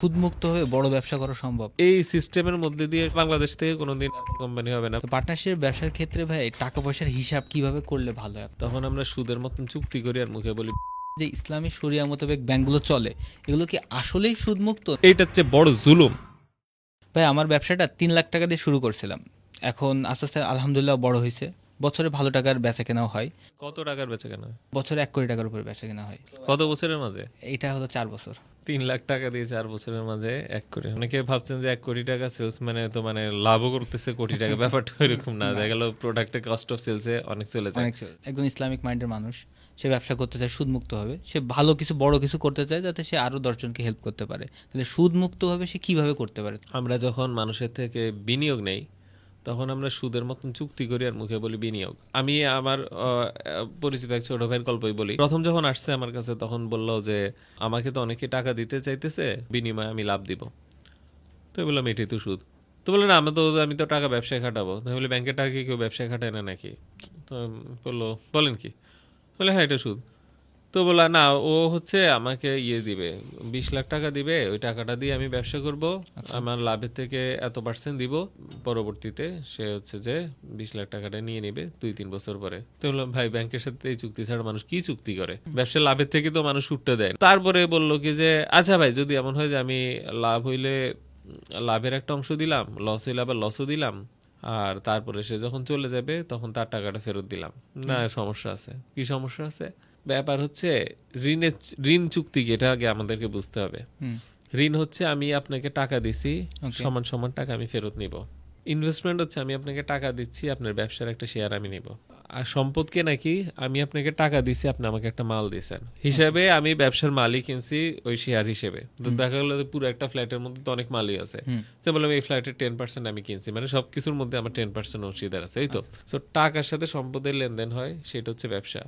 সুদমুক্ত হয়ে বড় ব্যবসা করা সম্ভব। এই সিস্টেমের মধ্যে দিয়ে বাংলাদেশ থেকে কোনোদিন কোম্পানি হবে না। পার্টনারশিপ ব্যবসার ক্ষেত্রে ভাই টাকা পয়সার হিসাব কীভাবে করলে ভালো হয়? তখন আমরা সুদের মতন চুক্তি করি আর মুখে বলি যে ইসলামী শরিয়া মোতাবেক ব্যাংকগুলো চলে এগুলো কি আসলেই সুদমুক্ত? এইটা হচ্ছে বড় জুলুম। ভাই আমার ব্যবসাটা তিন লাখ টাকা দিয়ে শুরু করছিলাম। এখন আস্তে আস্তে আলহামদুলিল্লাহ বড় হয়েছে বছরে ভালো টাকার বেচা কেনাও হয়। কত টাকার বেচে হয়? বছরে এক কোটি টাকার উপরে বেচা কেনা হয়। কত বছরের মাঝে? এটা হলো চার বছর। তিন লাখ টাকা দিয়ে চার বছরের মাঝে এক কোটি। অনেকে ভাবছেন যে এক কোটি টাকা সেলস মানে তো মানে লাভও করতেছে কোটি টাকা ব্যাপারটা এরকম না। দেখা গেল প্রোডাক্টের কস্ট অফ সেলসে অনেক চলে যায়। অনেক ছিল। একজন ইসলামিক মাইন্ডের মানুষ সে ব্যবসা করতে চায় সুদমুক্ত হবে। সে ভালো কিছু বড় কিছু করতে চায় যাতে সে আরও দশজনকে হেল্প করতে পারে। তাহলে সুদমুক্ত ভাবে সে কীভাবে করতে পারে? আমরা যখন মানুষের থেকে বিনিয়োগ নেই তখন আমরা সুদের মতন চুক্তি করি আর মুখে বলি বিনিয়োগ। আমি আমার পরিচিত এক ছোট ভাইয়ের গল্পই বলি। প্রথম যখন আসছে আমার কাছে তখন বলল যে, আমাকে তো অনেকে টাকা দিতে চাইতেছে, বিনিময়ে আমি লাভ দিব। তো বললাম, এটাই তো সুদ। তো বলল, না আমি তো আমি তো টাকা ব্যবসায় খাটাবো। তো বলে, ব্যাংকের টাকা কি কেউ ব্যবসায় খাটায় না নাকি? তো বলল, বলেন কি? বলে হ্যাঁ এটা সুদ। তো বলা না ও হচ্ছে আমাকে ইয়ে দিবে বিশ লাখ টাকা দিবে ওই টাকাটা দিয়ে আমি ব্যবসা করব। আমার লাভের থেকে এত পার্সেন্ট দিব। পরবর্তীতে সে হচ্ছে যে বিশ লাখ টাকাটা নিয়ে নিবে দুই তিন বছর পরে। তো বললাম ভাই ব্যাংকের সাথে এই চুক্তি ছাড়া মানুষ কি চুক্তি করে? ব্যবসা লাভের থেকে তো মানুষ উঠতে দেয় তারপরে বলল কি যে আচ্ছা ভাই যদি এমন হয় যে আমি লাভ হইলে লাভের একটা অংশ দিলাম লস হইলে আবার লসও দিলাম আর তারপরে সে যখন চলে যাবে তখন তার টাকাটা ফেরত দিলাম। না সমস্যা আছে। কি সমস্যা আছে? ব্যাপার হচ্ছে ঋণের ঋণ চুক্তি কি এটা আগে আমাদেরকে বুঝতে হবে। ঋণ হচ্ছে আমি আপনাকে টাকা দিছি সমান সমান টাকা আমি ফেরত নিব। ইনভেস্টমেন্ট হচ্ছে আমি আপনাকে টাকা দিচ্ছি আপনার ব্যবসার একটা শেয়ার আমি নিব। আর সম্পদকে নাকি আমি আপনাকে টাকা দিছি আপনি আমাকে একটা মাল দিছেন। হিসাবে আমি ব্যবসার মালই কিনছি ওই শেয়ার হিসেবে। তো দেখা গেলো পুরো একটা ফ্ল্যাটের মধ্যে তো অনেক মালই আছে। তো বললাম এই ফ্ল্যাটের টেন পার্সেন্ট আমি কিনছি। মানে সবকিছুর মধ্যে আমার টেন পার্সেন্ট অংশীদার আছে এই তো। তো টাকার সাথে সম্পদের লেনদেন হয় সেটা হচ্ছে ব্যবসা।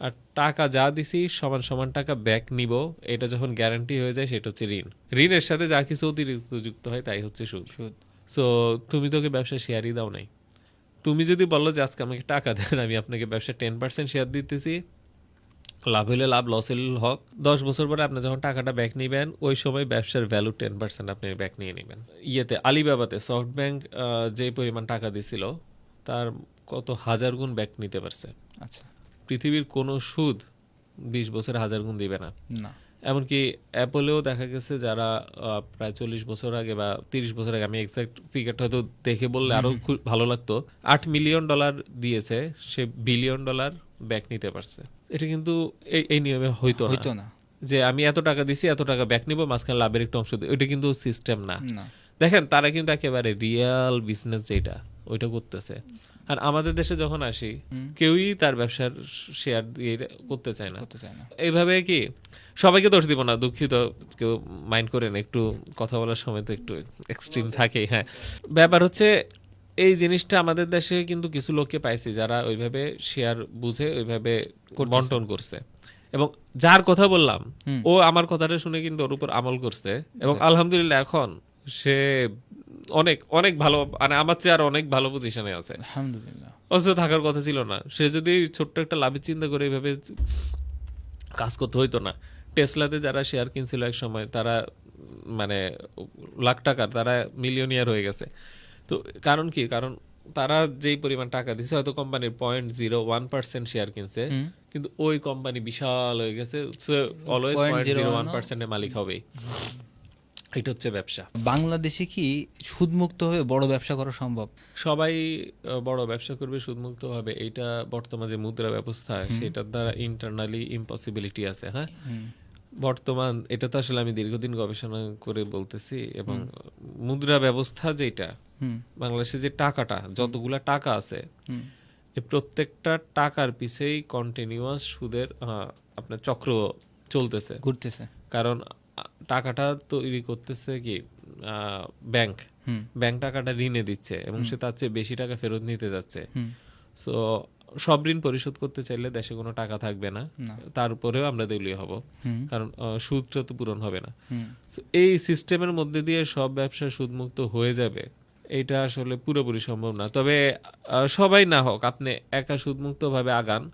আর টাকা যা দিছি সমান সমান টাকা ব্যাক নিব এটা যখন গ্যারান্টি হয়ে যায় সেটা হচ্ছে ঋণ। ঋণের সাথে যা কিছু অতিরিক্ত যুক্ত হয় তাই হচ্ছে সুদ। সুদ। সো তুমি তোকে ব্যবসা শেয়ারই দাও নাই। তুমি যদি বলো যে আজকে আমাকে টাকা দেন আমি আপনাকে ব্যবসা টেন পার্সেন্ট শেয়ার দিতেছি। লাভ হইলে লাভ লস হইলে হক। দশ বছর পরে আপনি যখন টাকাটা ব্যাক নিবেন ওই সময় ব্যবসার ভ্যালু টেন পার্সেন্ট আপনি ব্যাক নিয়ে নেবেন। ইয়েতে আলিবাবাতে সফট ব্যাংক যে পরিমাণ টাকা দিছিল তার কত হাজার গুণ ব্যাক নিতে পারছে। আচ্ছা। পৃথিবীর কোনো সুদ বিশ বছর হাজার গুণ দিবে না। না। এমনকি অ্যাপলেও দেখা গেছে যারা প্রায় চল্লিশ বছর আগে বা তিরিশ বছর আগে আমি এক্সাক্ট ফিগারটা হয়তো দেখে বললে আরও খুব ভালো লাগতো। আট মিলিয়ন ডলার দিয়েছে সে বিলিয়ন ডলার ব্যাক নিতে পারছে। এটা কিন্তু এই- নিয়মে হইতো হইতো না। যে আমি এত টাকা দিছি এত টাকা ব্যাক নিব মাঝখানে লাভের একটা অংশ দিই ওইটা কিন্তু সিস্টেম না। দেখেন তারা কিন্তু একেবারে রিয়েল বিজনেস যেটা ওইটা করতেছে। আর আমাদের দেশে যখন আসি কেউই তার ব্যবসার শেয়ার দিয়ে করতে চায় না। এইভাবে কি সবাইকে দোষ দিব না দুঃখিত কেউ মাইন্ড করেন একটু কথা বলার সময় তো একটু এক্সট্রিম থাকে হ্যাঁ। ব্যাপার হচ্ছে এই জিনিসটা আমাদের দেশে কিন্তু কিছু লোককে পাইছি যারা ওইভাবে শেয়ার বুঝে ওইভাবে বন্টন করছে। এবং যার কথা বললাম ও আমার কথাটা শুনে কিন্তু ওর উপর আমল করছে। এবং আলহামদুলিল্লাহ এখন সে অনেক অনেক ভালো মানে আমার চেয়ে আর অনেক ভালো পজিশনে আছে। আলহামদুলিল্লাহ। অথচ থাকার কথা ছিল না। সে যদি ছোট্ট একটা লাভের চিন্তা করে এইভাবে কাজ করতে হইতো না টেসলাতে যারা শেয়ার কিনছিল এক সময় তারা মানে লাখ টাকার তারা মিলিয়নিয়ার হয়ে গেছে। তো কারণ কি? কারণ তারা যেই পরিমাণ টাকা দিছে হয়তো কোম্পানির point zero one percent share কিনছে কিন্তু ওই কোম্পানি বিশাল হয়ে গেছে অলওয়েজ পয়েন্ট জিরো ওয়ান পার্সেন্টের মালিক হবেই। এটা হচ্ছে ব্যবসা। বাংলাদেশে কি সুদমুক্ত হয়ে বড় ব্যবসা করা সম্ভব? সবাই বড় ব্যবসা করবে সুদমুক্ত হবে। এইটা বর্তমানে যে মুদ্রা ব্যবস্থা সেটার দ্বারা ইন্টারনালি ইম্পসিবিলিটি আছে হ্যাঁ? বর্তমান এটা তো আসলে আমি দীর্ঘদিন গবেষণা করে বলতেছি এবং মুদ্রা ব্যবস্থা যেটা হুম। বাংলাদেশে যে টাকাটা যতগুলা টাকা আছে প্রত্যেকটা টাকার পিছেই কন্টিনিউয়াস সুদের আহ, আপনার চক্র চলতেছে। ঘুরতেছে। কারণ টাকাটা তৈরি করতেছে কি ব্যাংক হুম। ব্যাংক টাকাটা ঋণে দিচ্ছে এবং সে তার চেয়ে বেশি টাকা ফেরত নিতে যাচ্ছে। সো সব ঋণ পরিশোধ করতে চাইলে দেশে কোনো টাকা থাকবে না। তারপরেও আমরা দেউলিয়া হব। কারণ সুদটা তো পূরণ হবে না। এই সিস্টেমের মধ্যে দিয়ে সব ব্যবসা সুদমুক্ত হয়ে যাবে। এটা আসলে পুরোপুরি সম্ভব না। তবে সবাই না হোক আপনি একা সুদমুক্ত ভাবে আগান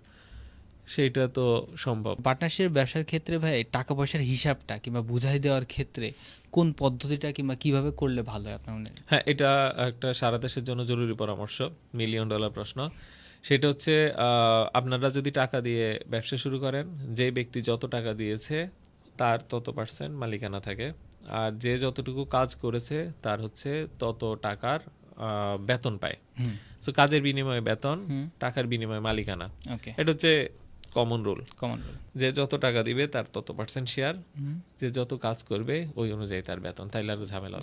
সেটা তো সম্ভব। পার্টনারশিপ ব্যবসার ক্ষেত্রে ভাই টাকা পয়সার হিসাবটা কিংবা বুঝাই দেওয়ার ক্ষেত্রে কোন পদ্ধতিটা কিংবা কীভাবে করলে ভালো হয় আপনার মনে? হ্যাঁ এটা একটা সারা দেশের জন্য জরুরি পরামর্শ। মিলিয়ন ডলার প্রশ্ন। সেটা হচ্ছে আপনারা যদি টাকা দিয়ে ব্যবসা শুরু করেন যে ব্যক্তি যত টাকা দিয়েছে তার তত পার্সেন্ট মালিকানা থাকে। আর যে যতটুকু কাজ করেছে তার হচ্ছে তত টাকার বেতন পায়। তো সো কাজের বিনিময়ে বেতন টাকার বিনিময়ে মালিকানা। এটা হচ্ছে কমন রুল কমন যে যত টাকা দিবে তার তত পার্সেন্ট শেয়ার যে যত কাজ করবে ওই অনুযায়ী তার বেতন। তাইলে আর ঝামেলা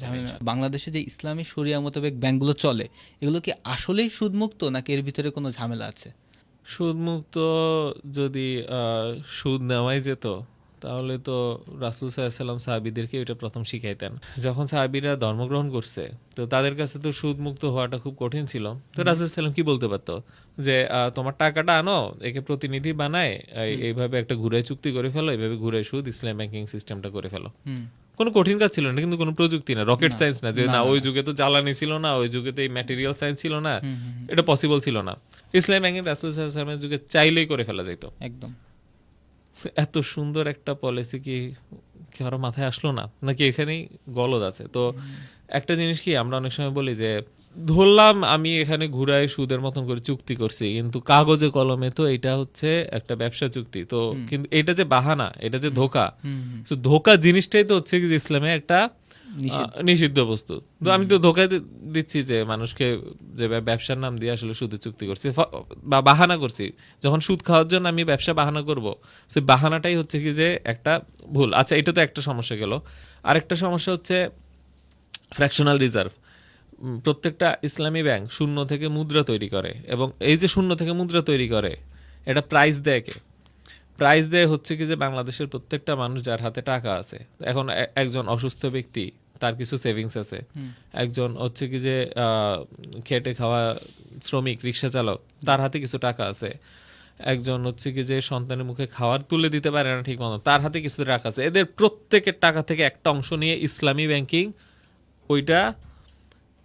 বাংলাদেশে যে ইসলামী শরিয়া মোতাবেক ব্যাংকগুলো চলে এগুলো কি আসলেই সুদমুক্ত নাকি এর ভিতরে কোনো ঝামেলা আছে? সুদমুক্ত যদি সুদ নেওয়াই যেত তাহলে তো রাসুল সাল্লাম সাহাবিদেরকে এটা প্রথম শিখাইতেন। যখন সাহাবিরা ধর্মগ্রহণ করছে তো তাদের কাছে তো সুদমুক্ত হওয়াটা খুব কঠিন ছিল। তো রাসুল সাল্লাম কি বলতে পারতো? যে তোমার টাকাটা আনো একে প্রতিনিধি বানায় এইভাবে একটা ঘুরে চুক্তি করে ফেলো এইভাবে ঘুরে সুদ ইসলাম ব্যাংকিং সিস্টেমটা করে ফেলো। কোনো কঠিন কাজ ছিল না কিন্তু কোনো প্রযুক্তি না রকেট সায়েন্স না যে না, ওই যুগে তো জ্বালানি ছিল না ওই যুগে তো এই ম্যাটেরিয়াল সায়েন্স ছিল না। এটা পসিবল ছিল না। ইসলাম ব্যাংকিং রাসুল সাল্লামের যুগে চাইলেই করে ফেলা যেত একদম। এত সুন্দর একটা পলিসি কি কারও মাথায় আসলো না? নাকি এখানেই গলদ আছে? তো একটা জিনিস কি আমরা অনেক সময় বলি যে ধরলাম আমি এখানে ঘুরায় সুদের মতন করে চুক্তি করছি কিন্তু কাগজে কলমে তো এটা হচ্ছে একটা ব্যবসা চুক্তি। তো কিন্তু এটা যে বাহানা এটা যে ধোকা তো ধোকা জিনিসটাই তো হচ্ছে ইসলামে একটা নিষিদ্ধ। বস্তু। তো আমি তো ধোকা দিচ্ছি যে মানুষকে যে ব্যবসার নাম দিয়ে আসলে চুক্তি করছি। বা বাহানা করছি। যখন সুদ খাওয়ার জন্য আমি ব্যবসা বাহানা করব সেই বাহানাটাই হচ্ছে কি যে একটা ভুল। আচ্ছা এটা তো একটা সমস্যা গেল। আরেকটা সমস্যা হচ্ছে ফ্র্যাকশনাল রিজার্ভ প্রত্যেকটা ইসলামী ব্যাংক শূন্য থেকে মুদ্রা তৈরি করে এবং এই যে শূন্য থেকে মুদ্রা তৈরি করে, এটা প্রাইস দেয় কে? প্রাইস দেয় হচ্ছে কি যে বাংলাদেশের প্রত্যেকটা মানুষ যার হাতে টাকা আছে। এখন একজন অসুস্থ ব্যক্তি তার কিছু সেভিংস আছে। একজন হচ্ছে কি যে খেটে খাওয়া শ্রমিক রিক্সা চালক তার হাতে কিছু টাকা আছে। একজন হচ্ছে কি যে সন্তানের মুখে খাবার তুলে দিতে পারে না ঠিক মতো তার হাতে কিছু টাকা আছে। এদের প্রত্যেকের টাকা থেকে একটা অংশ নিয়ে ইসলামী ব্যাংকিং ওইটা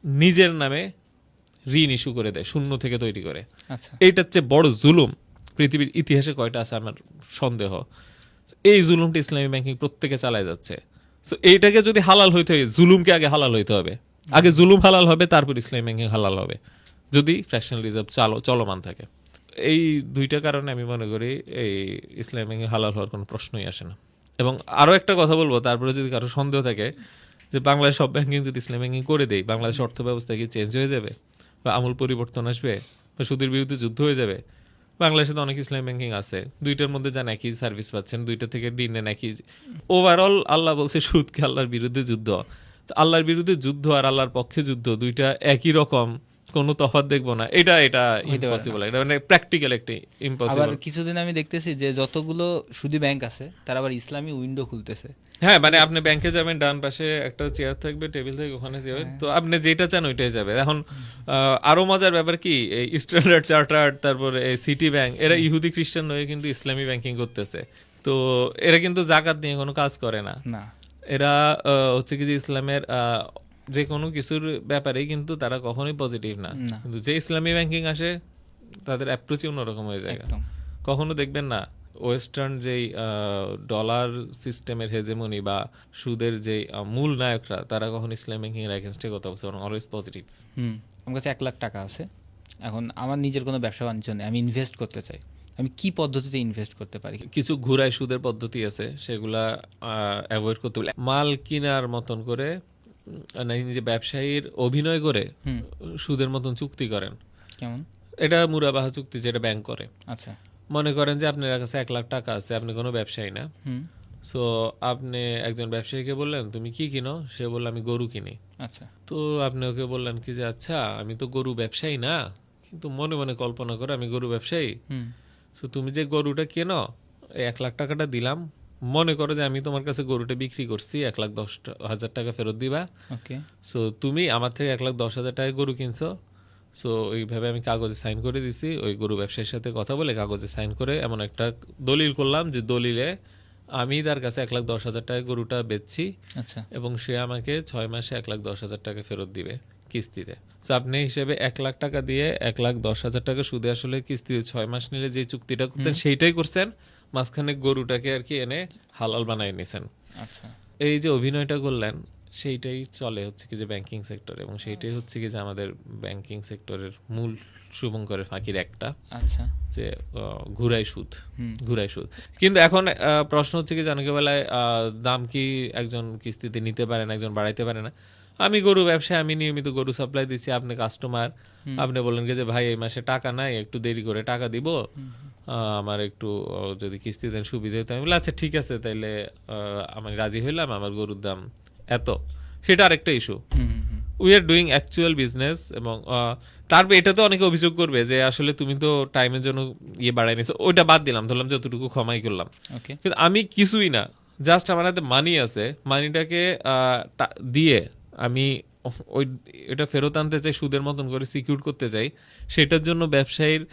নিজের নামে ঋণ ইস্যু করে দেয় শূন্য থেকে তৈরি করে। আচ্ছা। এইটা হচ্ছে বড় জুলুম। পৃথিবীর ইতিহাসে কয়টা আছে আমার সন্দেহ। এই জুলুমটা ইসলামী ব্যাংকিং প্রত্যেকে চালায় যাচ্ছে। তো এইটাকে যদি হালাল হইতে হয়, জুলুমকে আগে হালাল হইতে হবে। আগে জুলুম হালাল হবে, তারপর ইসলামী হালাল হবে। যদি ফ্র্যাকশনাল রিজার্ভ চালো চলমান থাকে। এই দুইটা কারণে আমি মনে করি এই ইসলামী হালাল হওয়ার কোনো প্রশ্নই আসে না। এবং আরও একটা কথা বলব, তারপরে যদি কারও সন্দেহ থাকে যে বাংলাদেশ সব ব্যাংকিং যদি ইসলাম ব্যাংকিং করে দেয় বাংলাদেশ অর্থ ব্যবস্থা কি চেঞ্জ হয়ে যাবে? বা আমূল পরিবর্তন আসবে? বা সুদের বিরুদ্ধে যুদ্ধ হয়ে যাবে? বাংলাদেশে তো অনেক ইসলাম ব্যাংকিং আছে। দুইটার মধ্যে যান একই সার্ভিস পাচ্ছেন, দুইটা থেকে দিন নেন একই। ওভারঅল আল্লাহ বলছে সুদকে আল্লাহর বিরুদ্ধে যুদ্ধ। আল্লাহর বিরুদ্ধে যুদ্ধ আর আল্লাহর পক্ষে যুদ্ধ দুইটা একই রকম। কোনো তফাৎ দেখব না। এটা এটা। ইম্পসিবল এটা মানে প্র্যাকটিক্যাল একটা আবার কিছুদিন আমি দেখতেছি যে যতগুলো সুদী ব্যাংক আছে তারা আবার ইসলামী উইন্ডো খুলতেছে। হ্যাঁ মানে আপনি ব্যাংকে যাবেন ডান পাশে একটা চেয়ার থাকবে টেবিল থাকবে ওখানে যাবেন। তো আপনি যেটা চান ওইটাই যাবে। এখন আরও মজার ব্যাপার কি এই স্ট্যান্ডার্ড চার্টার্ড তারপরে এই সিটি ব্যাংক এরা ইহুদি খ্রিস্টান হয়ে কিন্তু ইসলামী ব্যাংকিং করতেছে। তো এরা কিন্তু জাকাত নিয়ে কোনো কাজ করে না। না। এরা আহ, হচ্ছে কি যে ইসলামের আহ, যে কোনো কিছুর ব্যাপারে কিন্তু তারা কখনোই পজিটিভ না। কিন্তু যে ইসলামী ব্যাংকিং আসে তাদের অ্যাপ্রোচই অন্যরকম হয়ে যায়। কখনো দেখবেন না ওয়েস্টার্ন যেই ডলার সিস্টেমের হেজেমনি বা সুদের যে মূল নায়করা তারা কখন ইসলাম ব্যাংকিং এর এগেনস্টে কথা বলছে অলওয়েজ পজিটিভ হুম আমার কাছে এক লাখ টাকা আছে। এখন আমার নিজের কোনো ব্যবসা বাণিজ্য নেই আমি ইনভেস্ট করতে চাই। আমি কি পদ্ধতিতে ইনভেস্ট করতে পারি? কিছু ঘুরায় সুদের পদ্ধতি আছে সেগুলা অ্যাভয়েড করতে মাল কেনার মতন করে উম, না নিজে ব্যবসায়ীর অভিনয় করে সুদের মতন চুক্তি করেন। কেমন? এটা মুরাবাহা চুক্তি যেটা ব্যাংক করে। আচ্ছা। মনে করেন যে আপনার কাছে এক লাখ টাকা আছে আপনি কোনো ব্যবসায়ী না। সো আপনি একজন ব্যবসায়ীকে বললেন তুমি কি কিনো? সে বলল আমি গরু কিনি। আচ্ছা। তো আপনি ওকে বললেন কি যে আচ্ছা আমি তো গরু ব্যবসায়ী না কিন্তু মনে মনে কল্পনা করে আমি গরু ব্যবসায়ী। তো তুমি যে গরুটা কেনো এক লাখ টাকাটা দিলাম মনে করো যে আমি তোমার কাছে গরুটা বিক্রি করছি এক লাখ দশ হাজার টাকা ফেরত দিবা। ওকে। সো তুমি আমার থেকে এক লাখ দশ হাজার টাকা গরু কিনছো। সো এইভাবে আমি কাগজে সাইন করে দিছি। ওই গরু ব্যবসায়ীর সাথে কথা বলে কাগজে সাইন করে এমন একটা দলিল করলাম যে দলিলে আমি তার কাছে এক লাখ দশ হাজার টাকা গরুটা বেচছি আচ্ছা। এবং সে আমাকে ছয় মাসে এক লাখ দশ হাজার টাকা ফেরত দিবে কিস্তিতে। তো আপনি হিসেবে এক লাখ টাকা দিয়ে এক লাখ দশ হাজার টাকা সুদে আসলে কিস্তিতে ছয় মাস নিলে যে চুক্তিটা করতেন সেইটাই করছেন। মাঝখানে গরুটাকে আর কি এনে হালাল বানাই নিছেন। আচ্ছা। এই যে অভিনয়টা করলেন সেইটাই চলে হচ্ছে কি যে ব্যাংকিং সেক্টর এবং সেইটাই হচ্ছে কি যে আমাদের ব্যাংকিং সেক্টরের মূল শুভঙ্করের ফাঁকির একটা আচ্ছা। যে ঘুরাই সুদ। ঘুরাই সুদ। কিন্তু এখন প্রশ্ন হচ্ছে কি জানকে বেলায় আহ, দাম কি একজন কিস্তিতে নিতে পারেন একজন বাড়াইতে পারে না? আমি গরু ব্যবসায় আমি নিয়মিত গরু সাপ্লাই দিচ্ছি আপনি কাস্টমার আপনি বললেন কি যে ভাই এই মাসে টাকা নাই একটু দেরি করে টাকা দিব। আমার একটু যদি কিস্তি দেন সুবিধা হতো আমি বলি, আচ্ছা ঠিক আছে তাইলে আমি রাজি হইলাম আমার গরুর দাম এত। সেটা আরেকটা issue we are doing actual business এবং তারপর এটা তো অনেকে অভিযোগ করবে যে আসলে তুমি তো টাইমের জন্য ইয়ে বাড়াই নিছো। ওইটা বাদ দিলাম ধরলাম যতটুকু ক্ষমাই করলাম। কিন্তু আমি কিছুই না জাস্ট আমার হাতে মানি আছে মানিটাকে দিয়ে আমি ওই এটা ফেরত আনতে চাই সুদের মতন করে সিকিউর করতে চাই সেটার জন্য ব্যবসায়ীর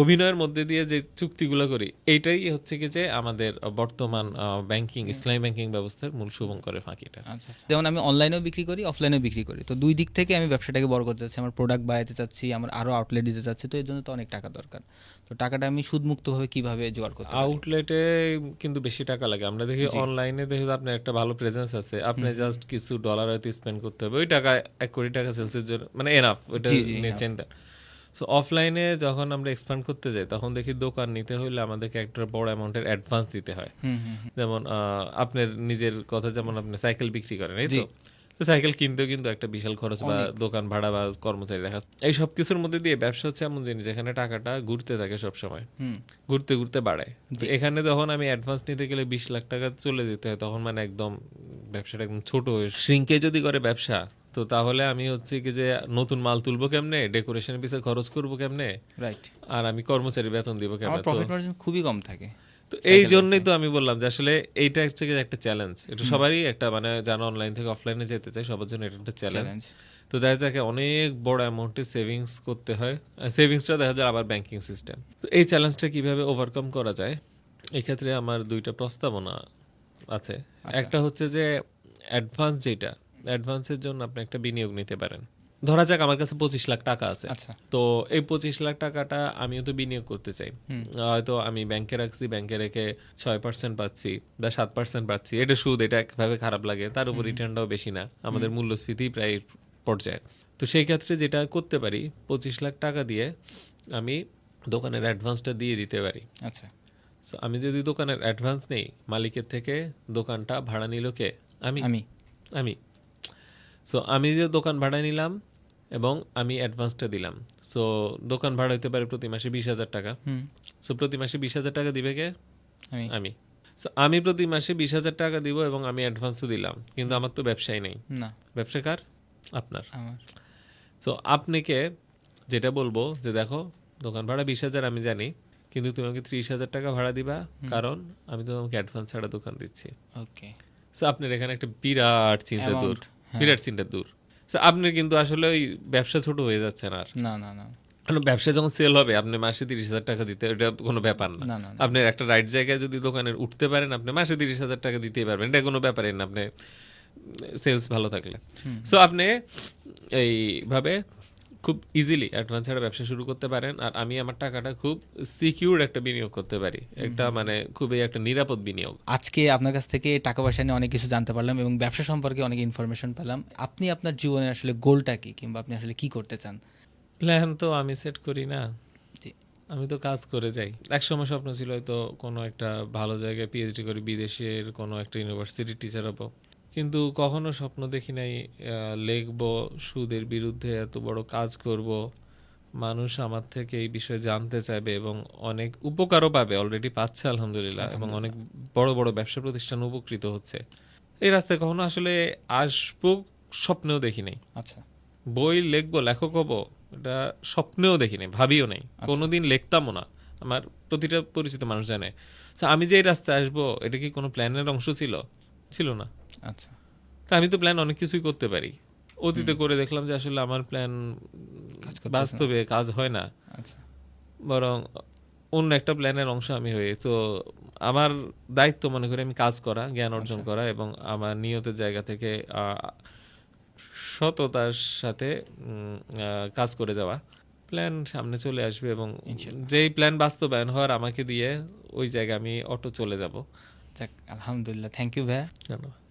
অভিনয়ের মধ্যে দিয়ে যে চুক্তিগুলো করি এইটাই হচ্ছে কি যে আমাদের বর্তমান ব্যাংকিং ইসলামী ব্যাংকিং ব্যবস্থার মূল শুভঙ্করের ফাঁকিটা আচ্ছা আচ্ছা। যেমন আমি অনলাইনেও বিক্রি করি অফলাইনেও বিক্রি করি। তো দুই দিক থেকে আমি ব্যবসাটাকে বড় করতে চাচ্ছি। আমার প্রোডাক্ট বাড়াতে চাচ্ছি আমার আরও আউটলেট দিতে চাচ্ছি। তো এর জন্য তো অনেক টাকা দরকার। তো টাকাটা আমি সুদমুক্তভাবে কীভাবে জোগাড় করতে আউটলেটে কিন্তু বেশি টাকা লাগে। আমরা দেখি অনলাইনে দেখি আপনার একটা ভালো প্রেজেন্স আছে। আপনি জাস্ট কিছু ডলার হয়তো স্পেন্ড করতে হবে। ওই টাকা এক কোটি টাকা সেলসের জন্য মানে এনাফ ওইটা নিয়ে চিন্তা। সো অফলাইনে যখন আমরা এক্সপ্যান্ড করতে যাই তখন দেখি দোকান নিতে হলে আমাদেরকে একটা বড় অ্যামাউন্টের অ্যাডভান্স দিতে হয়। যেমন আপনার নিজের কথা যেমন আপনি সাইকেল বিক্রি করেন এই তো? তো সাইকেল কিনতেও কিন্তু একটা বিশাল খরচ বা দোকান ভাড়া বা কর্মচারী রাখা এই সব কিছুর মধ্যে দিয়ে ব্যবসা হচ্ছে এমন জিনিস যেখানে টাকাটা ঘুরতে থাকে সব সময় ঘুরতে ঘুরতে বাড়ায়। এখানে যখন আমি অ্যাডভান্স নিতে গেলে বিশ লাখ টাকা চলে যেতে হয় তখন মানে একদম ব্যবসাটা একদম ছোট হয়ে শ্রিঙ্কে যদি করে ব্যবসা তো তাহলে আমি হচ্ছে কি যে নতুন মাল তুলবো কেমনে? ডেকোরেশনের পিছিয়ে খরচ করব কেমনে? রাইট আর আমি কর্মচারী বেতন দিব কেমনে? প্রফিট মার্জিন খুবই কম থাকে। তো এই জন্যই তো আমি বললাম যে আসলে এইটা হচ্ছে একটা চ্যালেঞ্জ এটা সবারই একটা মানে যারা অনলাইন থেকে অফলাইনে যেতে চায় সবার জন্য এটা একটা চ্যালেঞ্জ তো দেখা যাকে অনেক বড় অ্যামাউন্টে সেভিংস করতে হয়। সেভিংসটা দেখা যায় আবার ব্যাংকিং সিস্টেম তো এই চ্যালেঞ্জটা কীভাবে ওভারকাম করা যায়? এক্ষেত্রে আমার দুইটা প্রস্তাবনা আছে। একটা হচ্ছে যে অ্যাডভান্স যেটা অ্যাডভান্সের জন্য আপনি একটা বিনিয়োগ নিতে পারেন। ধরা যাক আমার কাছে পঁচিশ লাখ টাকা আছে। আচ্ছা। তো এই পঁচিশ লাখ টাকাটা আমিও তো বিনিয়োগ করতে চাই। হয়তো আমি ব্যাংকে রাখছি ব্যাংকে রেখে ছয় পার্সেন্ট পাচ্ছি বা সাত পার্সেন্ট পাচ্ছি। এটা সুদ এটা একভাবে খারাপ লাগে। তার উপর রিটার্নটাও বেশি না। আমাদের মূল্যস্ফীতি প্রায় পর্যায়ে। তো সেই ক্ষেত্রে যেটা করতে পারি পঁচিশ লাখ টাকা দিয়ে আমি দোকানের অ্যাডভান্সটা দিয়ে দিতে পারি। আচ্ছা। আমি যদি দোকানের অ্যাডভান্স নেই মালিকের থেকে দোকানটা ভাড়া নিল কে? আমি। আমি। আমি। সো আমি যে দোকান ভাড়া নিলাম এবং আমি অ্যাডভান্সটা দিলাম। সো দোকান ভাড়া হতে পারে প্রতি মাসে বিশ হাজার টাকা। সো প্রতি মাসে বিশ হাজার টাকা দিবে কে? আমি। সো আমি প্রতি মাসে বিশ হাজার টাকা দিব এবং আমি অ্যাডভান্সও দিলাম। কিন্তু আমার তো ব্যবসায় নেই। না। ব্যবসা কার? আপনার। সো আপনাকে যেটা বলব যে দেখো দোকান ভাড়া বিশ হাজার আমি জানি কিন্তু তুমি আমাকে ত্রিশ হাজার টাকা ভাড়া দিবা। কারণ আমি তো তোমাকে অ্যাডভান্স ছাড়া দোকান দিচ্ছি। ওকে। সো আপনার এখানে একটা বিরাট চিন্তা দূর। বিরাট সিনটা দূর। আপনি আপনার কিন্তু আসলে ওই ব্যবসা ছোট হয়ে যাচ্ছে না না না না। কারণ ব্যবসা যখন সেল হবে আপনি মাসে তিরিশ হাজার টাকা দিতে এটা কোনো ব্যাপার না। আপনি একটা রাইট জায়গায় যদি দোকানের উঠতে পারেন আপনি মাসে তিরিশ হাজার টাকা দিতে পারবেন। এটা কোনো ব্যাপারই না আপনি সেলস ভালো থাকলে। সো আপনি এইভাবে খুব ইজিলি অ্যাডভান্স ছাড়া ব্যবসা শুরু করতে পারেন। আর আমি আমার টাকাটা খুব সিকিউর একটা বিনিয়োগ করতে পারি। একটা মানে খুবই একটা নিরাপদ বিনিয়োগ। আজকে আপনার কাছ থেকে টাকা পয়সা নিয়ে অনেক কিছু জানতে পারলাম এবং ব্যবসা সম্পর্কে অনেক ইনফরমেশন পেলাম। আপনি আপনার জীবনের আসলে গোলটা কি কিংবা আপনি আসলে কি করতে চান? প্ল্যান তো আমি সেট করি না। আমি তো কাজ করে যাই। এক সময় স্বপ্ন ছিল হয়তো কোনো একটা ভালো জায়গায় পিএইচডি করি বিদেশের কোনো একটা ইউনিভার্সিটির টিচার হব। কিন্তু কখনো স্বপ্ন দেখি নাই লিখব সুদের বিরুদ্ধে এত বড় কাজ করব। মানুষ আমার থেকে এই বিষয়ে জানতে চাইবে এবং অনেক উপকারও পাবে অলরেডি পাচ্ছে আলহামদুলিল্লাহ এবং অনেক বড় বড় ব্যবসা প্রতিষ্ঠান উপকৃত হচ্ছে। এই রাস্তায় কখনো আসলে আসব স্বপ্নেও দেখি নাই। আচ্ছা। বই লিখব লেখক হব এটা স্বপ্নেও দেখি নাই ভাবিও নাই। কোনোদিন লিখতামও না আমার প্রতিটা পরিচিত মানুষ জানে। আমি যে এই রাস্তায় আসব এটা কি কোনো প্ল্যানের অংশ ছিল? ছিল না। আচ্ছা। আমি তো প্ল্যান অনেক কিছুই করতে পারি। অতীতে করে দেখলাম যে আসলে আমার প্ল্যান বাস্তবে কাজ হয় না। আচ্ছা। বরং অন্য একটা প্ল্যানের অংশ আমি হয়ে তো আমার দায়িত্ব মনে করি আমি কাজ করা জ্ঞান অর্জন করা এবং আমার নিয়তের জায়গা থেকে সততার সাথে কাজ করে যাওয়া। প্ল্যান সামনে চলে আসবে এবং যেই প্ল্যান বাস্তবায়ন হওয়ার আমাকে দিয়ে ওই জায়গায় আমি অটো চলে যাব। যাক আলহামদুলিল্লাহ। থ্যাংক ইউ ভাইয়া। ধন্যবাদ।